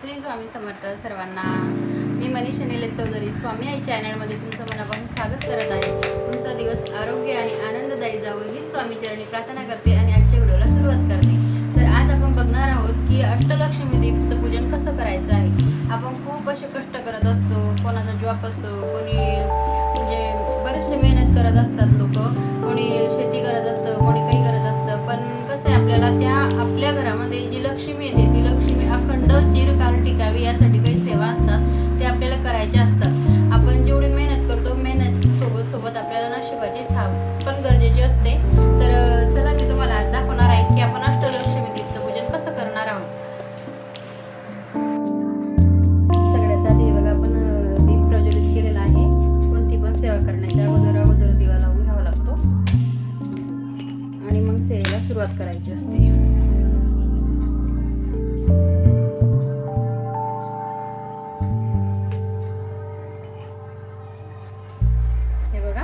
श्री स्वामी समर्थ सर्वांना. मी मनीष अनिल चौधरी स्वामी आई चॅनलमध्ये तुमचं मनापासून स्वागत करत आहे. तुमचा दिवस आरोग्य आणि आनंददायी जावं ही स्वामीचरणी प्रार्थना करते आणि आजच्या व्हिडिओला सुरुवात करते. तर आज आपण बघणार आहोत की अष्टलक्ष्मी देवीचं पूजन कसं करायचं आहे. आपण खूप असे कष्ट करत असतो कोणाचा जॉब असतो कोणी म्हणजे बरेचसे मेहनत करत असतात लोक कोणी शेती करत असतं कोणी काही करत असतं. पण कसं आहे आपल्याला त्या आपल्या घरामध्ये जी लक्ष्मी येते ती लक्ष्मी सुरुवात करायची असते. हे बघा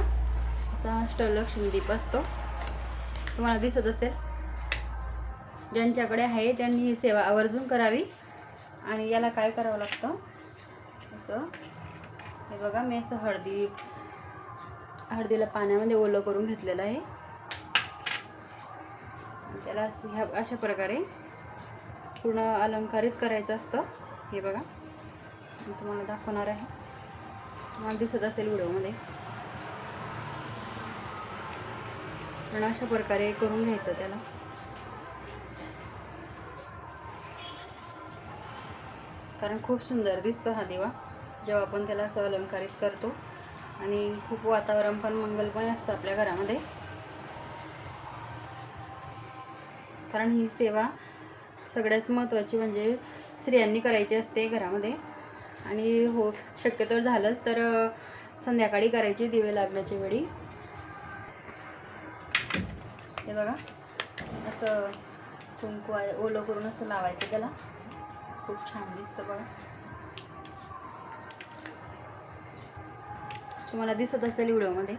असा अष्टलक्ष्मी दीप असतो. तुम्हाला दिसत असेल. ज्यांच्याकडे आहे त्यांनी ही सेवा आवर्जून करावी. आणि याला काय करावं लागतं? असं. हे बघा मी असं हळदी हळदीला पाण्यामध्ये ओलं करून घेतलेलं आहे. त्याला असं ह्या अशा प्रकारे पूर्ण अलंकारित करायचं असतं. हे बघा. मी तुम्हाला दाखवणार आहे. तुम्हाला दिसत असेल व्हिडिओमध्ये. पण अशा प्रकारे करून घ्यायचं त्याला. कारण खूप सुंदर दिसतो हा दिवा. जेव्हा आपण त्याला असं अलंकारित करतो. आणि खूप वातावरण पण मंगलमय असतं आपल्या घरामध्ये. कारण ही सेवा सगळ्यात महत्त्वाची म्हणजे स्त्रियांनी करायची असते घरामध्ये. आणि हो शक्यतो झालंच तर संध्याकाळी करायची दिवे लागण्याच्या वेळी. हे बघा असं कुंकू आहे ओलं करून असं लावायचं त्याला. खूप छान दिसतं बघा. तुम्हाला दिसत असेल व्हिडिओमध्ये.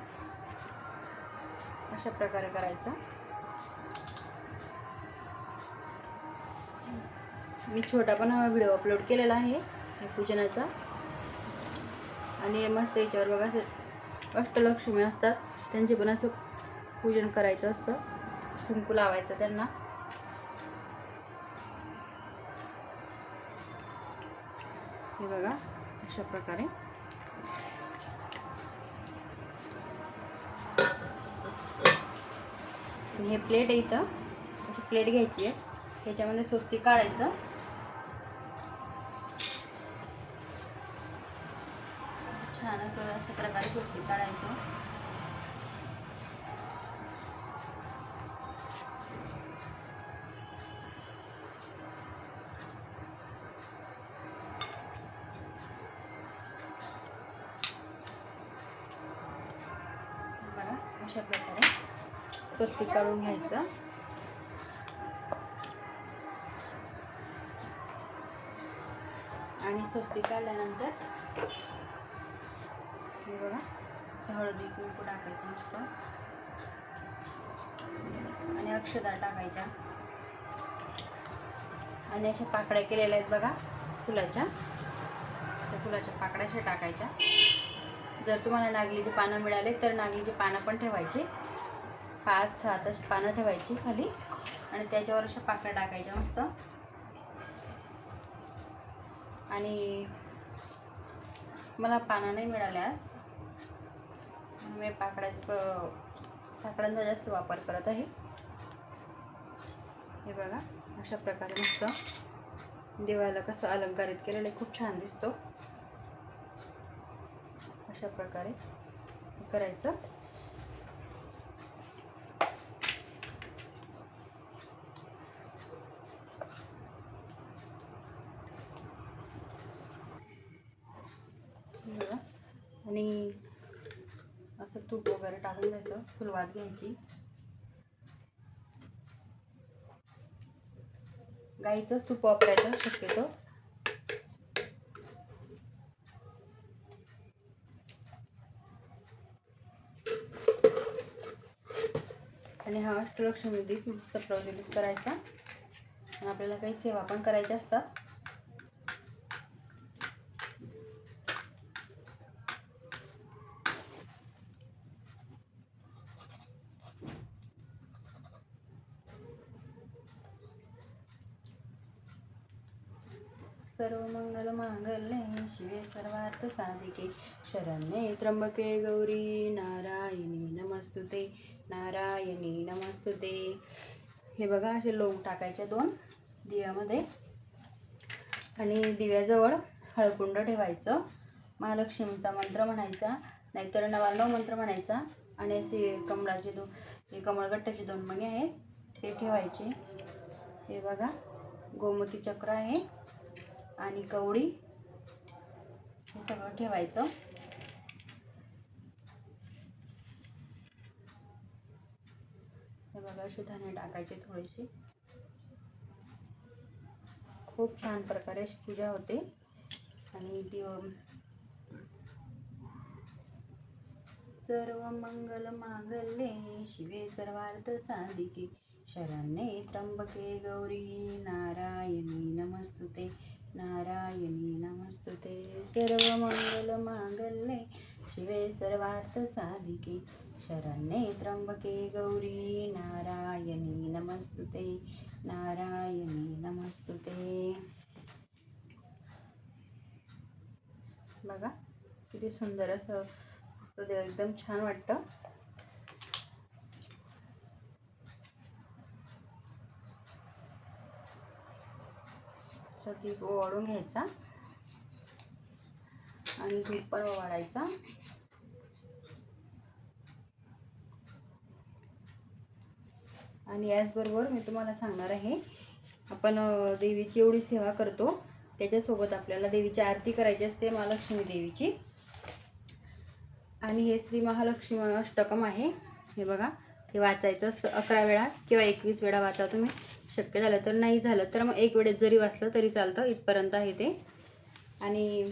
अशा प्रकारे करायचं. मी छोटा पण हा व्हिडिओ अपलोड केलेला आहे पूजनाचा. आणि मस्त याच्यावर बघा असे अष्टलक्ष्मी असतात. त्यांचे पण असं पूजन करायचं असतं. कुंकू लावायचं त्यांना. हे बघा अशा प्रकारे. हे प्लेट आहे इथं. अशी प्लेट घ्यायची आहे. त्याच्यामध्ये स्वस्ती काढायचं. अशा स्वस्ती काढायचं अशा प्रकारे स्वस्ती काढून घ्यायचं. आणि स्वस्ती काढल्यानंतर हे बघा. असं हळदी कुंकू टाकायचं मस्त. आणि अक्षदा टाकायच्या. आणि अशा पाकळ्या केलेल्या आहेत बघा फुलाच्या. त्या फुलाच्या पाकळ्या अशा टाकायच्या. जर तुम्हाला नागलीचे पानं मिळाले तर नागलीचे पानं पण ठेवायचे. पाच सात अशी पानं ठेवायची खाली. आणि त्याच्यावर अशा पाकळ्या टाकायच्या मस्त. आणि मला पानं नाही मिळाल्या आज. मी पाकड्याचं पाकड्यांचा जास्त वापर करत आहे हे बघा अशा प्रकारे मस्त देवाला कसं अलंकारित केलेलं आहे खूप छान दिसतो अशा प्रकारे करायचं हे बघा. आणि तूप वगैरे टाकून द्यायचं फुलवात घ्यायची. गाईचंच तूप वापरायचं शक्यतो. आणि हा अष्टलक्ष्मी दीप मस्त प्रज्वलित करायचा. आणि आपल्याला काही सेवा पण करायच्या असतात. सर्व मंगल मांगल्ये शिवे सर्वार्थ साधिके. शरण्ये त्र्यंबके गौरी नारायणी नमस्तुते नारायणी नमस्तुते. हे बघा असे लोंग टाकायचे दोन दिव्यामध्ये. आणि दिव्याजवळ हळकुंड ठेवायचं. महालक्ष्मीचा मंत्र म्हणायचा नाहीतर नवानव मंत्र म्हणायचा. आणि असे कमळाचे दोन हे कमळगट्ट्याचे दोन मणी आहेत ते ठेवायचे. हे बघा गोमती चक्र आहे. आणि कवडी. हे सगळं ठेवायचं. हे बघा असे धान्य टाकायचे थोडेसे खूप छान प्रकारे अशी पूजा होते. आणि दिव सर्व मंगल मांगल्ये शिवे सर्वार्थ साधिके. शरणे त्र्यंबके गौरी नारायणी नमस्तुते. नारायणी नमस्तुते सर्व मंगल मांगल्ये शिवे सर्वार्थ साधिके शरण्ये त्र्यंबके गौरी नारायणी नमस्तुते नारायणी नमस्तुते बघा किती सुंदर असं मस्त देव एकदम छान वाटतं असं दीप ओवाळून घ्यायचा. आणि धूप पण ओवाळायचा आणि याचबरोबर मी तुम्हाला सांगणार आहे आपण देवीची एवढी सेवा करतो. त्याच्यासोबत आपल्याला देवीची आरती करायची असते महालक्ष्मी देवीची. आणि हे श्री महालक्ष्मी अष्टकम आहे. हे बघा हे वाचायचं असतं अकरा वेळा किंवा एकवीस वेळा वाचा तुम्ही. शक्य झालं तर नाही झालं तर मग एक वेळेस जरी वाचलं तरी चालतं इथपर्यंत आहे ते. आणि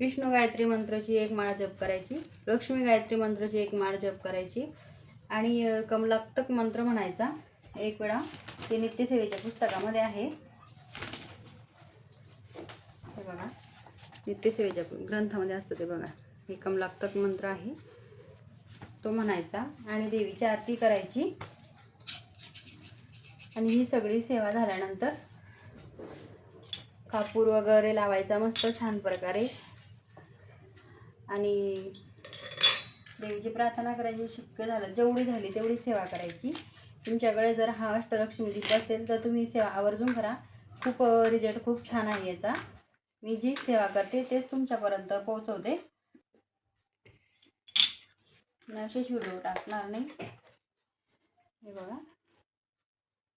विष्णू गायत्री मंत्राची एक माळ जप करायची लक्ष्मी गायत्री मंत्राची एक माळ जप करायची आणि कमलाप्तक मंत्र म्हणायचा. एक वेळा ते नित्यसेवेच्या पुस्तकामध्ये आहे. हे बघा. नित्यसेवेच्या ग्रंथामध्ये असतं ते बघा. हे कमलाप्तक मंत्र आहे. तो म्हणायचा. आणि देवीची आरती करायची. आणि ही सगळी सेवा झाल्यानंतर कापूर वगैरे लावायचा मस्त छान प्रकारे. आणि देवीची प्रार्थना करायची शक्य झालं जेवढी झाली तेवढी सेवा करायची. तुमच्याकडे जर हा अष्टलक्ष्मी दीप असेल तर तुम्ही सेवा आवर्जून करा. खूप रिझल्ट खूप छान आहे याचा. मी जी सेवा करते तेच तुमच्यापर्यंत पोहोचवते. मी असेच व्हिडिओ टाकणार नाही. हे बघा.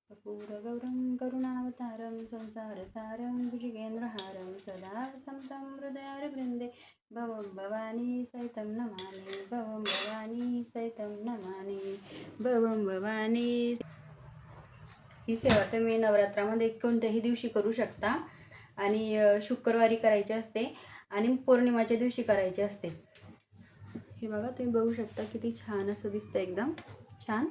कपूरगौरं करुणावतारं संसारसारं भुजगेन्द्रहारं सदा संतं हृदयारवृन्दे। भवं भवानी सैतं नमामि भवं भवानी सैतं नमामि भवं भवानी ही सेवा तुम्ही नवरात्रामध्ये कोणत्याही दिवशी करू शकता. आणि शुक्रवारी करायची असते आणि पौर्णिमाच्या दिवशी करायची असते. हे बघा तुम्ही बघू शकता किती छान असं दिसतं एकदम. छान.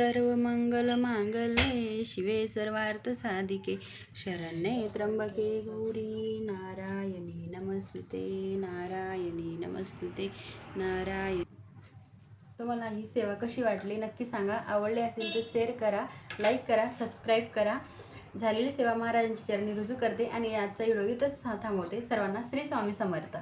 सर्व मंगल मांगल्ये शिवे सर्वार्थ साधिके. शरण्ये त्र्यंबके गौरी नारायणी नमस्तुते नारायणी नमस्तुते नारायण. तुम्हाला ही सेवा कशी वाटली नक्की सांगा. आवडली असेल तर शेअर करा लाईक करा सबस्क्राईब करा. झालेली सेवा महाराजांची चरणी रुजू करते आणि आजचा व्हिडिओ इथंच थांबवते. सर्वांना श्री स्वामी समर्थ.